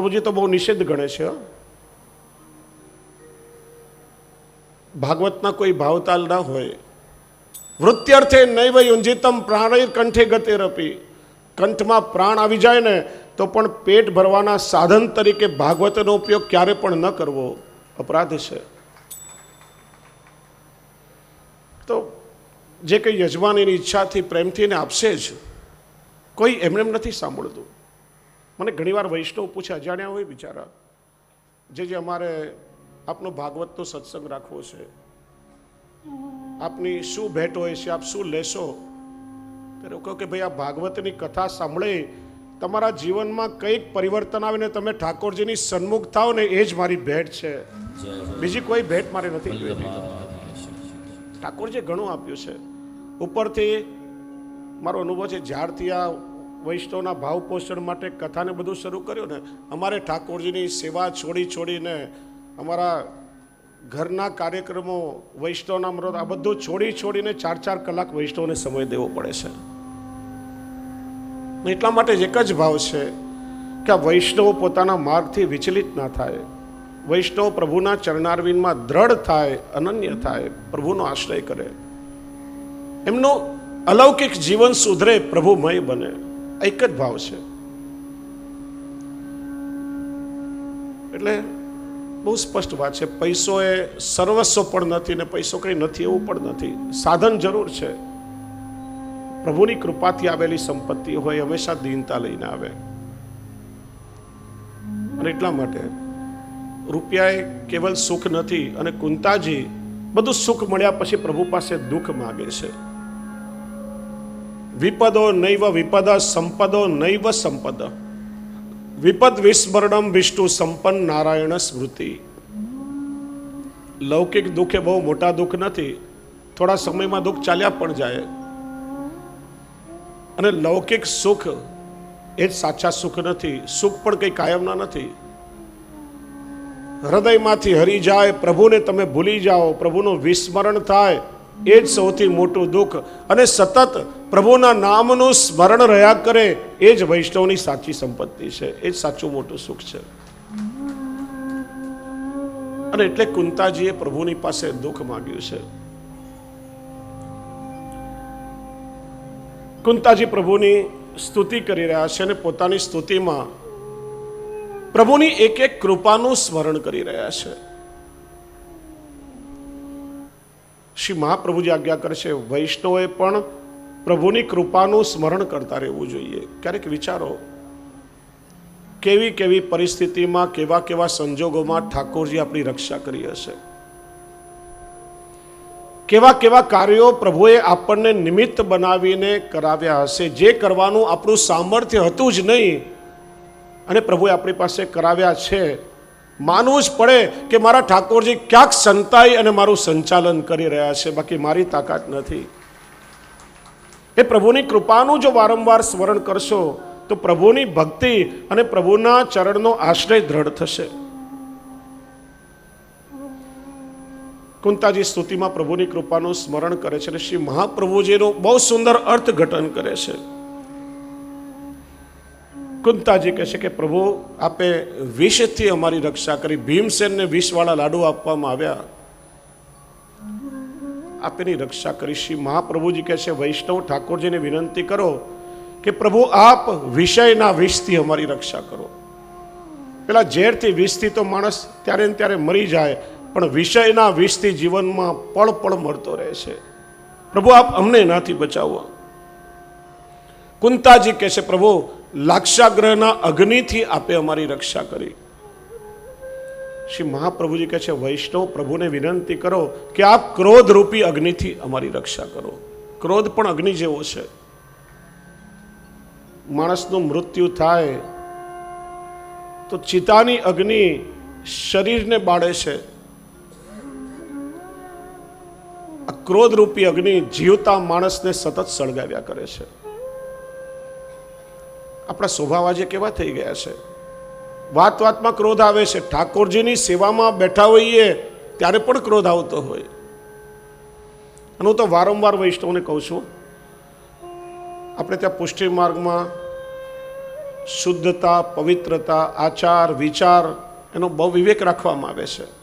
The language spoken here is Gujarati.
મહાપ્રભુજી તો બહુ નિષેધ ગણે છે ભાગવતના કોઈ ભાવતાલ ના હોય. વૃત્યર્થે નૈવ યુંજિતમ પ્રાણય કંઠે ગતેરપી. કંઠમાં પ્રાણ આવી જાય ને, તો પણ પેટ ભરવાના સાધન તરીકે ભાગવતનો ઉપયોગ ક્યારે પણ ન કરવો. અપરાધ છે. તો જે કંઈ યજમાનીની ઈચ્છાથી પ્રેમથી એને આપશે જ. કોઈ એમને એમ નથી સાંભળતું. મને ઘણીવાર વૈષ્ણવ પૂછે, અજાણ્યા હોય બિચારા? જે જે અમારે આપનો ભાગવતનો સત્સંગ રાખવો છે. આપની શું ભેટ હોય છે? આપ શું લેશો? ત્યારે કહો કે, ભાઈ, આ ભાગવતની કથા સાંભળે. તમારા જીવનમાં કંઈક પરિવર્તન આવે ને તમે ઠાકોરજીની સન્મુખ થાવ ને, એ જ મારી ભેટ છે. બીજી કોઈ ભેટ મારે નથી ઠાકોરજીએ ઠાકોરજી ઘણું આપ્યું છે. ઉપરથી મારો અનુભવ છે, જ્યારથી આ વૈષ્ણવના ભાવ પોષણ માટે કથાને બધું શરૂ કર્યું ને, અમારે ઠાકોરજીની સેવા છોડી છોડીને અમારા ઘરના કાર્યક્રમો, વૈષ્ણવના મૃત આ બધું છોડી છોડીને ચાર ચાર કલાક વૈષ્ણવને સમય દેવો પડે છે. એટલા માટે એક જ ભાવ છે કે આ વૈષ્ણવ પોતાના માર્ગથી વિચલિત ના થાય. વૈષ્ણવ પ્રભુના ચરણારવિંદમાં દ્રઢ થાય, અનન્ય થાય, પ્રભુનો આશ્રય કરે. એમનું અલૌકિક જીવન સુધરે પ્રભુમય બને. એક જ ભાવ છે. એટલે બહુ સ્પષ્ટ વાત છે. પૈસો એ સર્વસ્વ પણ નથી ને પૈસો કંઈ નથી એવું પણ નથી. સાધન જરૂર છે. પ્રભુની કૃપાથી આવેલી સંપત્તિ હોય, હંમેશા દીનતા લઈને આવે. અને એટલા માટે રૂપિયા એ કેવલ સુખ નથી અને કુંતાજી બધું સુખ મળ્યા પછી પ્રભુ પાસે દુઃખ માગે છે. વિપદો નૈવ વિપદ સંપદો નૈવ સંપદ વિપદ વિસ્મરણમ વિષ્ણુ સંપન્ન નારાયણ સ્મૃતિ લૌકિક દુઃખ એ બહુ મોટા દુઃખ નથી થોડા સમયમાં દુઃખ ચાલ્યા પણ જાય। અને લૌકિક સુખ એ જ સાચા સુખ નથી, સુખ પણ કંઈ કાયમના નથી। હૃદયમાંથી હરી જાય, પ્રભુને તમે ભૂલી જાઓ, પ્રભુનું વિસ્મરણ થાય એ જ સૌથી મોટું દુઃખ. અને સતત પ્રભુના નામનું સ્મરણ રહ્યા કરે એ જ વૈષ્ણવની સાચી સંપત્તિ છે. એ જ સાચું મોટું સુખ છે. અને એટલે કુંતાજીએ પ્રભુની પાસે દુઃખ માગ્યું છે. કુંતાજી પ્રભુની સ્તુતિ કરી રહ્યા છે અને પોતાની સ્તુતિમાં પ્રભુની એક એક કૃપાનું સ્મરણ કરી રહ્યા છે. શ્રી મહાપ્રભુજી આજ્ઞા કરે છે વૈષ્ણવોએ પણ પ્રભુની કૃપાનું સ્મરણ કરતા રહેવું જોઈએ. ક્યારેક વિચારો, કેવી કેવી પરિસ્થિતિમાં, કેવા કેવા સંજોગોમાં ઠાકોરજી આપણી રક્ષા કરી હશે. કેવા કેવા કાર્યો પ્રભુએ આપણને નિમિત્ત બનાવીને કરાવ્યા હશે. જે કરવાનું આપણું સામર્થ્ય હતું જ નહીં, અને પ્રભુએ આપણી પાસે કરાવ્યા છે માનવું જ પડે કે મારા ઠાકોરજી ક્યાંક સંતાઈ અને મારું સંચાલન કરી રહ્યા છે. બાકી મારી તાકાત નથી. એ પ્રભુની કૃપાનું જો વારંવાર સ્મરણ કરશો, તો પ્રભુની ભક્તિ અને પ્રભુના ચરણનો આશ્રય દ્રઢ થશે. કુંતાજી સ્તુતિમાં પ્રભુની કૃપાનું સ્મરણ કરે છે અને શ્રી મહાપ્રભુજીનું બહુ સુંદર અર્થઘટન કરે છે. કુંતાજી કહે છે કે, પ્રભુ, આપે વિષથી અમારી રક્ષા કરી, ભીમસેનને વિષવાળા લાડુ આપવામાં આવ્યા. આપેની રક્ષા કરી શ્રી મહાપ્રભુજી કહે છે, વૈષ્ણવ ઠાકોરજીને વિનંતી કરો કે, પ્રભુ, આપ વિષયના વિષથી અમારી રક્ષા કરો. પેલા ઝેરથી વિષથી તો માણસ ત્યારે ને ત્યારે મરી જાય, પણ વિષયના વિષથી જીવનમાં પળ પળ મળતો રહે છે. પ્રભુ, આપ અમને એનાથી બચાવો. કુંતાજી કહે છે, પ્રભુ લાક્ષાગ્રહના અગ્નિથી આપે અમારી રક્ષા કરી. શ્રી મહાપ્રભુજી કહે છે, વૈષ્ણવ પ્રભુને વિનંતી કરો કે આપ ક્રોધ રૂપી અગ્નિથી અમારી રક્ષા કરો. ક્રોધ પણ અગ્નિ જેવો છે. માણસનું મૃત્યુ થાય તો ચિતાની અગ્નિ શરીરને બાળે છે. આ ક્રોધરૂપી અગ્નિ જીવતા માણસને સતત સળગાવ્યા કરે છે. આપણા સ્વભાવ આજે કેવા થઈ ગયા છે? વાત વાતમાં ક્રોધ આવે છે. ઠાકોરજીની સેવામાં બેઠા હોઈએ ત્યારે પણ ક્રોધ આવતો હોય. અને હું તો વારંવાર વૈષ્ણવને કહું છું, આપણે ત્યાં પુષ્ટિ માર્ગમાં શુદ્ધતા, પવિત્રતા, આચાર, વિચાર એનો બહુ વિવેક રાખવામાં આવે છે.